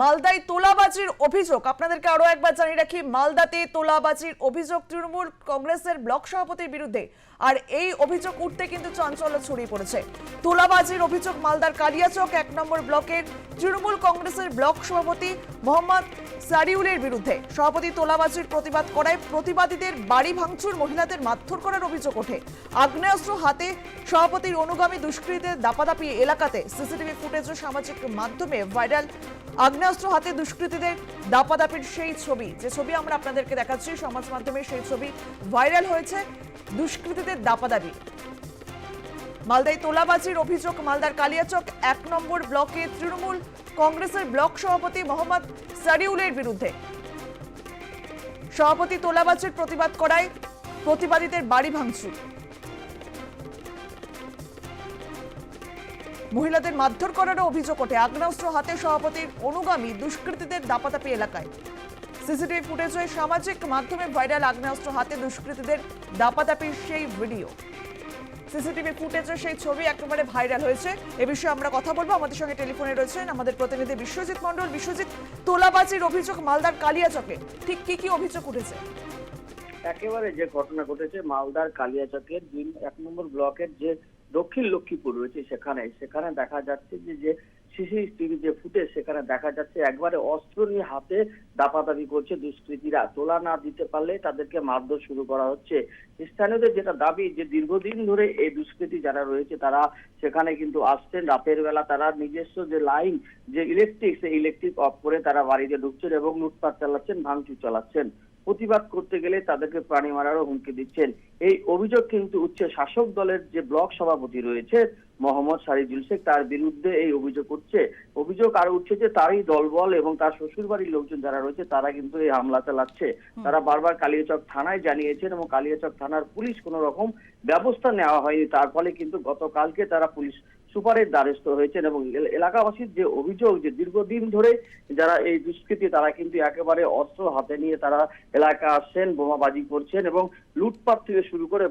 মালদায় তোলাবাজির অভিযোগ। আপনাদেরকে আরও একবার জানিয়ে রাখি, মালদাতে তোলাবাজির অভিযোগ তৃণমূল কংগ্রেসের ব্লক সভাপতির বিরুদ্ধে। আর এই অভিযোগ উঠতে কিন্তু চাঞ্চল্য ছড়িয়ে পড়েছে। তোলাবাজির অভিযোগ মালদার কালিয়াচক এক নম্বর ব্লকের তৃণমূল কংগ্রেসের ব্লক সভাপতি মোহাম্মদ সারিউলের বিরুদ্ধে। সভাপতি তোলাবাজির প্রতিবাদ করায় প্রতিবাদীদের বাড়ি ভাঙচুর মহিলাদের মারধর করার অভিযোগ ওঠে। আগ্নেয়াস্ত্র হাতে সভাপতির অনুগামী দুষ্কৃতীদের দাপাদাপি এলাকাতে সিসিটিভি ফুটেজ ও সামাজিক মাধ্যমে ভাইরাল আগ্নেয়াস্ত্র হাতে দুষ্কৃতীদের দাপাদাপির সেই ছবি। যে ছবি আমরা আপনাদেরকে দেখাচ্ছি সমাজ মাধ্যমে সেই ছবি ভাইরাল হয়েছে দুষ্কৃতীদের দাপাদাপি। মালদায় তোলাবাজির অভিযোগ, মালদার কালিয়াচক এক নম্বর ব্লকে তৃণমূল কংগ্রেসের ব্লক সভাপতি মোহাম্মদ সারিউলের বিরুদ্ধে। সভাপতি তোলাবাজির প্রতিবাদ করায় প্রতিবাদীদের বাড়ি ভাঙচুর। মহিলাদের মারধর করারও অভিযোগ ওঠে। আগ্নেয়াস্ত্র হাতে সভাপতির অনুগামী দুষ্কৃতীদের দাপাতাপি এলাকায়। সিসিটিভি ফুটেজে সামাজিক মাধ্যমে ভাইরাল আগ্নেয়াস্ত্র হাতে দুষ্কৃতীদের দাপাতাপির সেই ভিডিও। সিসিটিভি ফুটেজের সেই ছবি একেবারে ভাইরাল হয়েছে। এ বিষয়ে আমরা কথা বলব। আমাদের সঙ্গে টেলিফোনে রয়েছেন আমাদের প্রতিনিধি বিশ্বজিৎ মণ্ডল। বিশ্বজিৎ, তোলাবাজির অভিযোগ মালদার কালিয়াচকে। ঠিক কি কি অভিযোগ উঠেছে? একেবারে যে ঘটনা ঘটেছে মালদার কালিয়াচকের দুই, এক নম্বর ব্লকের যে দক্ষিণ লক্ষ্মীপুর রয়েছে সেখানে সেখানে দেখা যাচ্ছে যে যে সিসিটিভি যে ফুটেজ সেখানে দেখা যাচ্ছে একবারে অস্ত্র নিয়ে হাতে দাপাদাপি করছে দুষ্কৃতীরা। তোলা না দিতে পারলে তাদেরকে মারধর শুরু করা হচ্ছে। স্থানীয়দের যেটা দাবি, যে দীর্ঘদিন ধরে এই দুষ্কৃতী যারা রয়েছে, তারা সেখানে কিন্তু আসছেন। রাতের বেলা তারা নিজস্ব যে লাইন, যে ইলেকট্রিক, সেই ইলেকট্রিক অফ করে তারা বাড়িতে ঢুকছেন এবং লুটপাট চালাচ্ছেন, ভাঙচুর চালাচ্ছেন। প্রতিবাদ করতে গেলে তাদেরকে প্রাণী মারারও হুমকি দিচ্ছেন। এই অভিযোগ কিন্তু উচ্চ শাসক দলের যে ব্লক সভাপতি রয়েছে মোহাম্মদ সারিজুল শেখ তার বিরুদ্ধে এই অভিযোগ উঠছে। অভিযোগ আরও উঠছে যে তারই দলবল এবং তার শ্বশুর বাড়ির লোকজন যারা রয়েছে তারা কিন্তু এই হামলা চালাচ্ছে। তারা বারবার কালিয়াচক থানায় জানিয়েছেন এবং কালিয়াচক থানার পুলিশ কোনো রকম ব্যবস্থা নেওয়া হয়নি। তার ফলে কিন্তু গতকালকে তারা পুলিশ সুপারের দ্বারস্থ হয়েছেন এবং এলাকাবাসীর যে অভিযোগ যে দীর্ঘদিন ধরে যারা এই দুষ্কৃতী, তারা কিন্তু একেবারে অস্ত্র হাতে নিয়ে তারা এলাকা আসছেন, বোমাবাজি করছেন এবং লুটপাট থেকে শুরু করে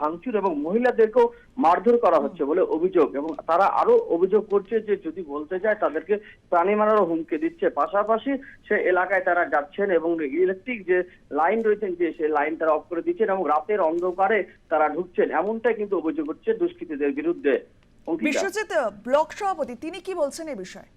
ভাঙচুর এবং মহিলাদেরকেও মারধর করা হচ্ছে বলে অভিযোগ এবং তারা আরও অভিযোগ করছে যে যদি বলতে যায় তাদেরকে প্রাণী মারারও হুমকি দিচ্ছে পাশাপাশি সে এলাকায় তারা যাচ্ছেন এবং ইলেকট্রিক যে লাইন রয়েছেন যে সেই লাইন তারা অফ করে দিচ্ছেন এবং রাতের অন্ধকারে তারা ঢুকছেন এমনটাই কিন্তু অভিযোগ হচ্ছে দুষ্কৃতীদের বিরুদ্ধে। বিশ্বজিৎ ব্লক সভাপতি তিনি কি বলছেন এ বিষয়ে?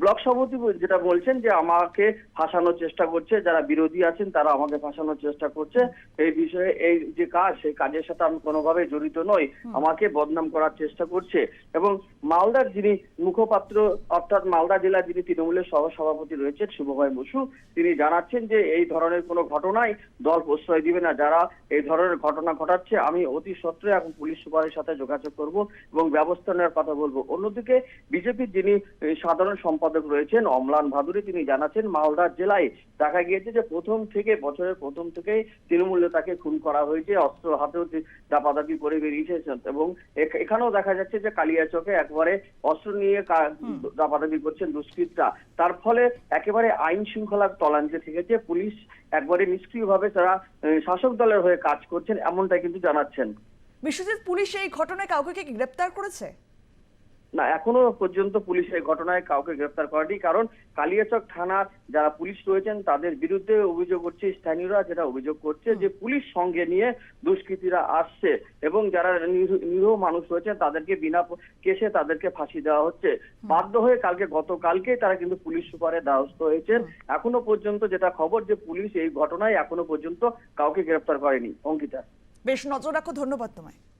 ব্লক সভাপতি যেটা বলছেন যে আমাকে ফাঁসানোর চেষ্টা করছে যারা বিরোধী আছেন তারা আমাকে ফাঁসানোর চেষ্টা করছে। এই বিষয়ে এই যে কাজ সেই কাজের সাথে আমি কোনোভাবে জড়িত নই। আমাকে বদনাম করার চেষ্টা করছে। এবং মালদার যিনি মুখপাত্র অর্থাৎ মালদা জেলার যিনি তৃণমূলের সহ সভাপতি রয়েছেন শুভভাই বসু তিনি জানাচ্ছেন যে এই ধরনের কোনো ঘটনায় দল প্রশ্রয় দিবে না। যারা এই ধরনের ঘটনা ঘটাচ্ছে আমি অতি সত্ত্বে এখন পুলিশ সুপারের সাথে যোগাযোগ করব এবং ব্যবস্থা নেওয়ার কথা বলব। অন্যদিকে বিজেপির যিনি সাধারণ সম্পাদক রয়েছেন অমলান ভাদুরী। তিনি জানাচ্ছেন মালদা জেলায় দেখা গিয়েছে যে প্রথম থেকে বছরের প্রথম থেকেই তৃণমূল নেতাকে খুন করা হয়েছে। অস্ত্র হাতেও দাপাদাপি করে বেরিয়েছে। এবং এখানেও দেখা যাচ্ছে যে কালিয়াচকে একবারে অস্ত্র নিয়ে দাপাদাপি করছেন দুষ্কৃতরা। তার ফলে একেবারে আইন শৃঙ্খলার তলাঞ্চে থেকেছে। পুলিশ একবারে নিষ্ক্রিয়ভাবে তারা শাসক দলের হয়ে কাজ করছেন এমনটাই কিন্তু জানাচ্ছেন। বিশ্বজিৎ পুলিশ এই ঘটনায় কাউকে কি গ্রেপ্তার করেছে? না, এখনও পর্যন্ত পুলিশ এই ঘটনায় কাউকে গ্রেফতার করেনি। কারণ কালিয়াচক থানার যারা পুলিশ রয়েছেন, তাদের বিরুদ্ধে অভিযোগ করছে স্থানীয়রা, যেটা অভিযোগ করছে যে পুলিশ সঙ্গে নিয়ে দুষ্কৃতীরা আসছে এবং যারা নিরীহ- মানুষ রয়েছেন, তাদেরকে বিনা কেসে তাদেরকে ফাঁসি দেওয়া হচ্ছে। বাধ্য হয়ে কালকে, গতকালকে তারা কিন্তু পুলিশ সুপারের দ্বারস্থ হয়েছেন। এখনও পর্যন্ত যেটা খবর যে পুলিশ এই ঘটনায় এখনও পর্যন্ত কাউকে গ্রেফতার করেনি। অঙ্কিতা। বেশ, নজর রাখো, ধন্যবাদ তোমায়।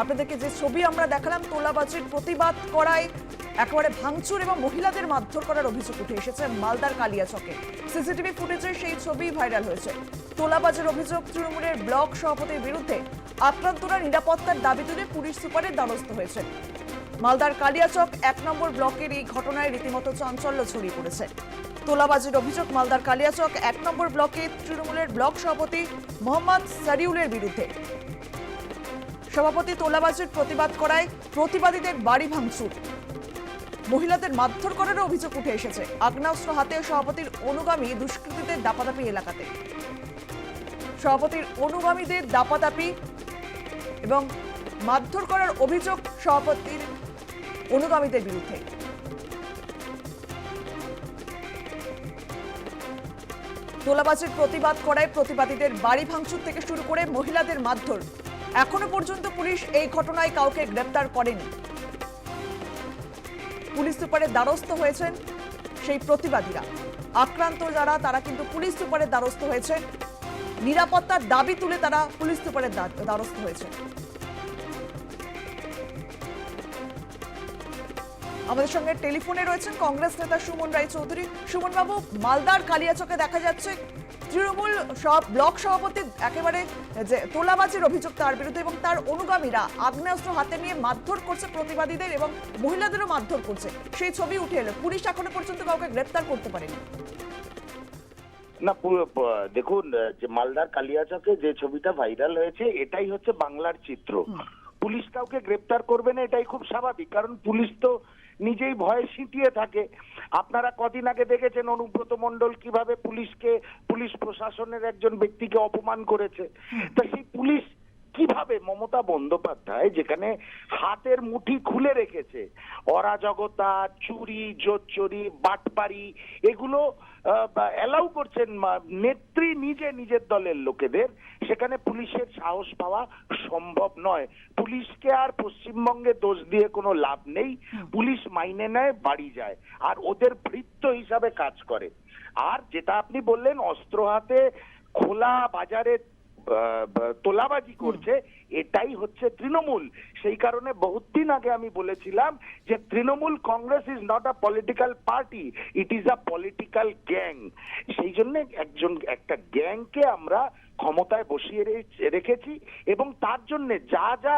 আপনাদেরকে যে ছবি আমরা দেখালাম, তোলাবাজির প্রতিবাদ করায় একেবারে ভাঙচুর এবং মহিলাদের মারধর করার অভিযোগ উঠে এসেছে মালদার কালিয়াচকে। সিসিটিভি ফুটেজে সেই ছবি ভাইরাল হয়েছে। তোলাবাজের অভিযোগ তৃণমূলের ব্লক সভাপতির বিরুদ্ধে আক্রান্তরা নিরাপত্তার দাবি তুলে পুলিশ সুপারের দ্বারস্থ হয়েছে। মালদার কালিয়াচক এক নম্বর ব্লকের এই ঘটনায় রীতিমতো চাঞ্চল্য ছড়িয়ে পড়েছে। তোলাবাজির অভিযোগ মালদার কালিয়াচক এক নম্বর ব্লকে তৃণমূলের ব্লক সভাপতি মোহাম্মদ সারিউলের বিরুদ্ধে। সভাপতি তোলাবাজির প্রতিবাদ করায় প্রতিবাদীদের বাড়ি ভাঙচুর। মহিলাদের মারধর করারও অভিযোগ উঠে এসেছে। আগ্নেয়াস্ত্র হাতে সভাপতির অনুগামী দুষ্কৃতীদের দাপাদাপি এলাকাতে। সভাপতির অনুগামীদের দাপাদাপি এবং মারধর করার অভিযোগ সভাপতির অনুগামীদের বিরুদ্ধে। তোলাবাজির প্রতিবাদ করায় প্রতিবাদীদের বাড়ি ভাঙচুর থেকে শুরু করে মহিলাদের মারধর। এখনও পর্যন্ত পুলিশ এই ঘটনায় কাউকে গ্রেপ্তার করেনি। পুলিশ সুপারের দ্বারস্থ হয়েছেন সেই প্রতিবাদীরা। আক্রান্ত যারা, তারা কিন্তু পুলিশ সুপারের দ্বারস্থ হয়েছে নিরাপত্তার দাবি তুলে তারা পুলিশ সুপারের দ্বার- দ্বারস্থ হয়েছে আমাদের সঙ্গে টেলিফোনে রয়েছেন কংগ্রেস নেতা সুমন রায় চৌধুরী। সুমন বাবু মালদার কালিয়াচকে দেখা যাচ্ছে তৃণমূল সব ব্লক সভাপতি একেবারে যে তোলাবাজির অভিযোগ তার বিরুদ্ধে এবং তার অনুগামীরা আগ্নেয়াস্ত্র হাতে নিয়ে মারধর করছে প্রতিবাদীদের এবং মহিলাদেরও মারধর করছে। সেই ছবি উঠে এলো। পুলিশ এখনও পর্যন্ত কাউকে গ্রেপ্তার করতে পারেনি। না দেখুন যে মালদার কালিয়াচকে যে ছবিটা ভাইরাল হয়েছে এটাই হচ্ছে বাংলার চিত্র। পুলিশ কাউকে গ্রেপ্তার করবে না এটাই খুব স্বাভাবিক। কারণ পুলিশ তো নিজেই ভয়ে সিটিয়ে থাকে। আপনারা কদিন আগে দেখেছেন অনুব্রত মণ্ডল কীভাবে পুলিশকে পুলিশ প্রশাসনের একজন ব্যক্তিকে অপমান করেছে। তা সেই পুলিশ কীভাবে মমতা বন্দ্যোপাধ্যায় যেখানে হাতের মুঠি খুলে রেখেছে অরাজকতা চুরি জোচ্চুরি বাটপারি এগুলো অ্যালাউ করছেন নেত্রী নিজে নিজের দলের লোকেদের সেখানে পুলিশের সাহস পাওয়া সম্ভব নয়। পুলিশকে আর পশ্চিমবঙ্গে দোষ দিয়ে কোনো লাভ নেই। পুলিশ মাইনে নেয় বাড়ি যায়। আর ওদের ভৃত্য হিসাবে কাজ করে। আর যেটা আপনি বললেন অস্ত্র হাতে খোলা বাজারে তোলাবাজি করছে এটাই হচ্ছে তৃণমূল। সেই কারণে বহুদিন আগে আমি বলেছিলাম যে Trinamool Congress is not a political party it is a political gang সেই জন্য একজন একটা গ্যাংকে আমরা ক্ষমতায় বসিয়ে রেখেছি এবং তার জন্য যা যা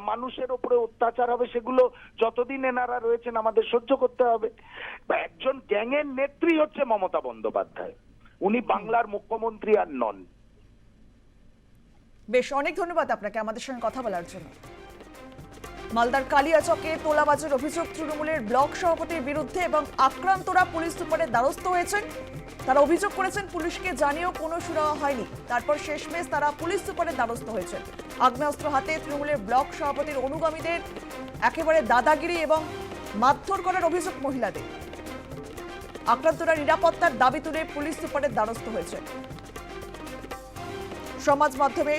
মানুষের উপরে অত্যাচার হবে সেগুলো যতদিন এনারা রয়েছেন আমাদের সহ্য করতে হবে। একজন গ্যাংয়ের নেত্রী হচ্ছে মমতা বন্দ্যোপাধ্যায়। উনি বাংলার মুখ্যমন্ত্রী আর নন। বেশ, অনেক ধন্যবাদ আপনাকে আমাদের সঙ্গে কথা বলার জন্য। মালদার কালিয়াচকে তোলাবাজের অভিযোগ তৃণমূলের ব্লক সভাপতির বিরুদ্ধে এবং আক্রান্তরা পুলিশ সুপারের দ্বারস্থ হয়েছেন। তারা অভিযোগ করেছেন, পুলিশকে জানিয়েও কোনো সুরাহা হয়নি। তারপর শেষমেশ তারা পুলিশ সুপারের দ্বারস্থ হয়েছেন। আগ্নেয়াস্ত্র হাতে তৃণমূলের ব্লক সভাপতির অনুগামীদের একেবারে দাদাগিরি এবং মারধর করার অভিযোগ মহিলাদের। আক্রান্তরা নিরাপত্তার দাবি তুলে পুলিশ সুপারের দ্বারস্থ হয়েছে সমাজ মাধ্যমে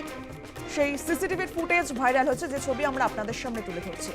সেই সিসিটিভির ফুটেজ ভাইরাল হচ্ছে যে ছবি আমরা আপনাদের সামনে তুলে ধরছি।